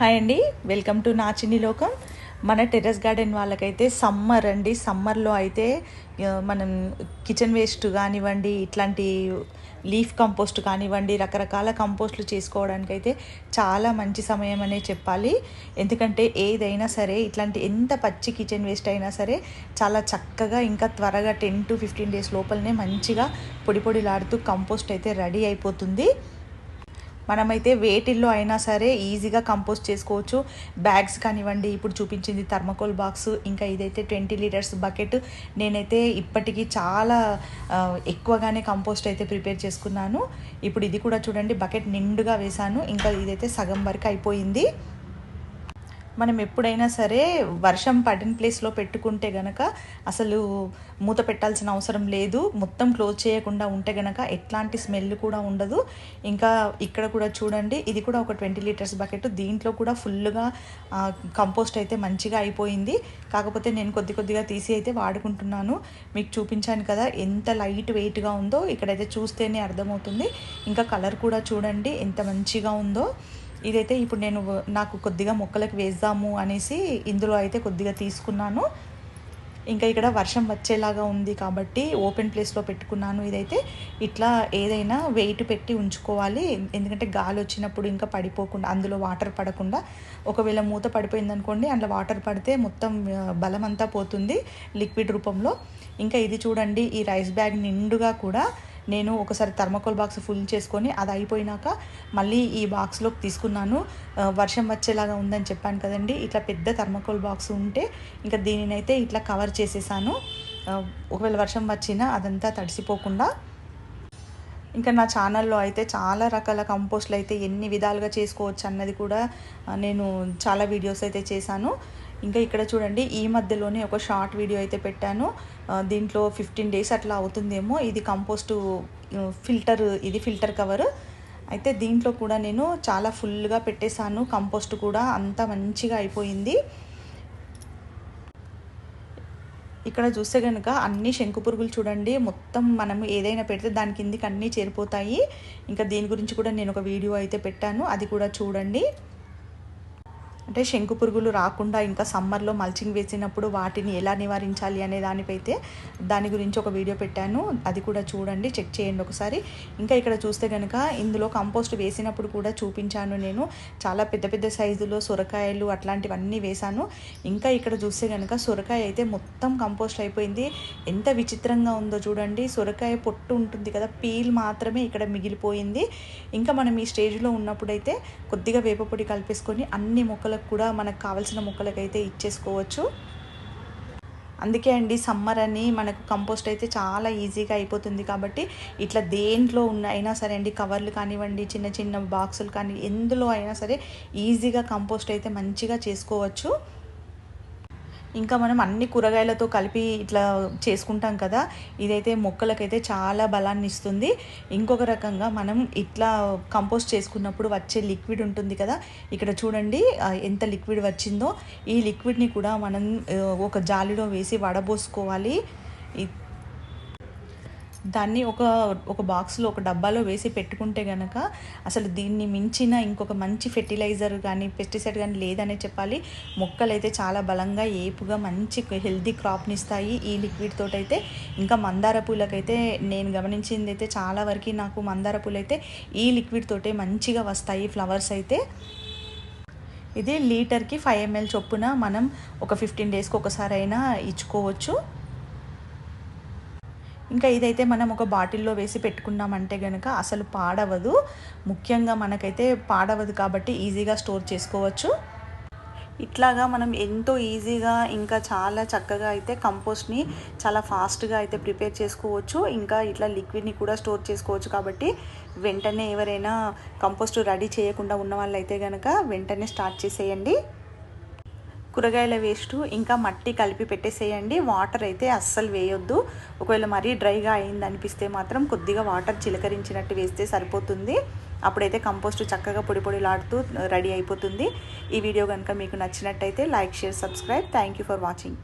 Hi అండి welcome to నాచిని లోకం. మన టెర్రస్ గార్డెన్ వాళ్ళకైతే సమ్మర్ అండి. సమ్మర్లో అయితే మనం కిచెన్ వేస్ట్ కానివ్వండి ఇట్లాంటి లీఫ్ కంపోస్ట్ కానివ్వండి రకరకాల కంపోస్ట్లు చేసుకోవడానికి అయితే చాలా మంచి సమయం అనే చెప్పాలి. ఎందుకంటే ఏదైనా సరే ఇట్లాంటి ఎంత పచ్చి కిచెన్ వేస్ట్ అయినా సరే చాలా చక్కగా ఇంకా త్వరగా టెన్ టు ఫిఫ్టీన్ డేస్ లోపలనే మంచిగా పొడి పొడిలాడుతూ కంపోస్ట్ అయితే రెడీ అయిపోతుంది. మనమైతే వేటిల్లో అయినా సరే ఈజీగా కంపోజ్ చేసుకోవచ్చు. బ్యాగ్స్ కానివ్వండి ఇప్పుడు చూపించింది థర్మకోల్ బాక్స్ ఇంకా ఇదైతే ట్వంటీ లీటర్స్ బకెట్. నేనైతే ఇప్పటికీ చాలా ఎక్కువగానే కంపోస్ట్ అయితే ప్రిపేర్ చేసుకున్నాను. ఇప్పుడు ఇది కూడా చూడండి బకెట్ నిండుగా వేశాను. ఇంకా ఇదైతే సగం వరకు అయిపోయింది. మనం ఎప్పుడైనా సరే వర్షం పడిన ప్లేస్లో పెట్టుకుంటే గనక అసలు మూత పెట్టాల్సిన అవసరం లేదు. మొత్తం క్లోజ్ చేయకుండా ఉంటే గనక ఎట్లాంటి స్మెల్ కూడా ఉండదు. ఇంకా ఇక్కడ కూడా చూడండి ఇది కూడా ఒక ట్వంటీ లీటర్స్ బకెట్ దీంట్లో కూడా ఫుల్గా కంపోస్ట్ అయితే మంచిగా అయిపోయింది. కాకపోతే నేను కొద్ది కొద్దిగా తీసి అయితే వాడుకుంటున్నాను. మీకు చూపించాను కదా ఎంత లైట్ వెయిట్గా ఉందో ఇక్కడైతే చూస్తేనే అర్థమవుతుంది. ఇంకా కలర్ కూడా చూడండి ఎంత మంచిగా ఉందో. ఇదైతే ఇప్పుడు నేను నాకు కొద్దిగా మొక్కలకు వేద్దాము అనేసి ఇందులో అయితే కొద్దిగా తీసుకున్నాను. ఇంకా ఇక్కడ వర్షం వచ్చేలాగా ఉంది కాబట్టి ఓపెన్ ప్లేస్లో పెట్టుకున్నాను ఇదైతే. ఇట్లా ఏదైనా వెయిట్ పెట్టి ఉంచుకోవాలి. ఎందుకంటే గాలి వచ్చినప్పుడు ఇంకా పడిపోకుండా అందులో వాటర్ పడకుండా. ఒకవేళ మూత పడిపోయింది అనుకోండి అందులో వాటర్ పడితే మొత్తం బలమంతా బలం అంతా పోతుంది లిక్విడ్ రూపంలో. ఇంకా ఇది చూడండి ఈ రైస్ బ్యాగ్ నిండుగా కూడా నేను ఒకసారి థర్మకోల్ బాక్స్ ఫుల్ చేసుకొని అది అయిపోయినాక మళ్ళీ ఈ బాక్స్లోకి తీసుకున్నాను. వర్షం వచ్చేలాగా ఉందని చెప్పాను కదండి. ఇట్లా పెద్ద థర్మకోల్ బాక్స్ ఉంటే ఇంకా దీనినైతే ఇట్లా కవర్ చేసేసాను. ఒకవేళ వర్షం వచ్చినా అదంతా తడిసిపోకుండా. ఇంకా నా ఛానల్లో అయితే చాలా రకాల కంపోస్ట్లు అయితే ఎన్ని విధాలుగా చేసుకోవచ్చు అన్నది కూడా నేను చాలా వీడియోస్ అయితే చేశాను. ఇంకా ఇక్కడ చూడండి ఈ మధ్యలోనే ఒక షార్ట్ వీడియో అయితే పెట్టాను. దీంట్లో ఫిఫ్టీన్ డేస్ అట్లా అవుతుందేమో. ఇది కంపోస్టు ఫిల్టర్ ఇది ఫిల్టర్ కవర్. అయితే దీంట్లో కూడా నేను చాలా ఫుల్గా పెట్టేశాను. కంపోస్ట్ కూడా అంత మంచిగా అయిపోయింది. ఇక్కడ చూస్తే కనుక అన్ని శంకు పురుగులు చూడండి. మొత్తం మనం ఏదైనా పెడితే దాని కిందికి అన్నీ చేరిపోతాయి. ఇంకా దీని గురించి కూడా నేను ఒక వీడియో అయితే పెట్టాను. అది కూడా చూడండి. అంటే శంకు పురుగులు రాకుండా ఇంకా సమ్మర్లో మల్చింగ్ వేసినప్పుడు వాటిని ఎలా నివారించాలి అనే దానిపైతే దాని గురించి ఒక వీడియో పెట్టాను. అది కూడా చూడండి చెక్ చేయండి ఒకసారి. ఇంకా ఇక్కడ చూస్తే కనుక ఇందులో కంపోస్ట్ వేసినప్పుడు కూడా చూపించాను నేను. చాలా పెద్ద పెద్ద సైజులో సొరకాయలు అట్లాంటివన్నీ వేశాను. ఇంకా ఇక్కడ చూస్తే కనుక సొరకాయ అయితే మొత్తం కంపోస్ట్ అయిపోయింది. ఎంత విచిత్రంగా ఉందో చూడండి. సొరకాయ పొట్టు ఉంటుంది కదా పీల్ మాత్రమే ఇక్కడ మిగిలిపోయింది. ఇంకా మనం ఈ స్టేజ్లో ఉన్నప్పుడైతే కొద్దిగా వేపపొడి కలిపేసుకొని అన్ని మొక్కలకు కూడా మనకు కావాల్సిన మొక్కలకైతే ఇచ్చేసుకోవచ్చు. అందుకే అండి సమ్మర్ అని మనకు కంపోస్ట్ అయితే చాలా ఈజీగా అయిపోతుంది కాబట్టి ఇట్లా దేంట్లో ఉన్న అయినా సరే అండి కవర్లు కానివ్వండి చిన్న చిన్న బాక్సులు కానీ ఎందులో అయినా సరే ఈజీగా కంపోస్ట్ అయితే మంచిగా చేసుకోవచ్చు. ఇంకా మనం అన్ని కూరగాయలతో కలిపి ఇట్లా చేసుకుంటాం కదా ఇదైతే మొక్కలకైతే చాలా బలాన్ని ఇస్తుంది. ఇంకొక రకంగా మనం ఇట్లా కంపోస్ట్ చేసుకున్నప్పుడు వచ్చే లిక్విడ్ ఉంటుంది కదా ఇక్కడ చూడండి ఎంత లిక్విడ్ వచ్చిందో. ఈ లిక్విడ్ని కూడా మనం ఒక జాలిలో వేసి వడబోసుకోవాలి. దాన్ని ఒక ఒక బాక్స్లో ఒక డబ్బాలో వేసి పెట్టుకుంటే గనక అసలు దీన్ని మించిన ఇంకొక మంచి ఫెర్టిలైజర్ కానీ పెస్టిసైడ్ కానీ లేదనే చెప్పాలి. మొక్కలు అయితే చాలా బలంగా ఏపుగా మంచి హెల్దీ క్రాప్ని ఇస్తాయి. ఈ లిక్విడ్ తోటైతే ఇంకా మందార పూలకైతే నేను గమనించింది అయితే చాలా వరకు నాకు మందార పూలు అయితే ఈ లిక్విడ్ తోటే మంచిగా వస్తాయి ఫ్లవర్స్ అయితే. ఇది లీటర్కి ఫైవ్ ఎంఎల్ చొప్పున మనం ఒక ఫిఫ్టీన్ డేస్కి ఒకసారి అయినా ఇచ్చుకోవచ్చు. ఇంకా ఇదైతే మనం ఒక బాటిల్లో వేసి పెట్టుకున్నామంటే కనుక అసలు పాడవదు. ముఖ్యంగా మనకైతే పాడవదు కాబట్టి ఈజీగా స్టోర్ చేసుకోవచ్చు. ఇట్లాగా మనం ఎంతో ఈజీగా ఇంకా చాలా చక్కగా అయితే కంపోస్ట్ని చాలా ఫాస్ట్గా అయితే ప్రిపేర్ చేసుకోవచ్చు. ఇంకా ఇట్లా లిక్విడ్ని కూడా స్టోర్ చేసుకోవచ్చు కాబట్టి వెంటనే ఎవరైనా కంపోస్ట్ రెడీ చేయకుండా ఉన్న వాళ్ళైతే కనుక వెంటనే స్టార్ట్ చేసేయండి. కూరగాయల వేస్ట్ ఇంకా మట్టి కలిపి పెట్టేసేయండి. వాటర్ అయితే అస్సలు వేయొద్దు. ఒకవేళ మరీ డ్రైగా అయింది అనిపిస్తే మాత్రం కొద్దిగా వాటర్ చిలకరించినట్టు వేస్తే సరిపోతుంది. అప్పుడైతే కంపోస్ట్ చక్కగా పొడి పొడిలాడుతూ రెడీ అయిపోతుంది. ఈ వీడియో కనుక మీకు నచ్చినట్టయితే like share subscribe. Thank you for watching.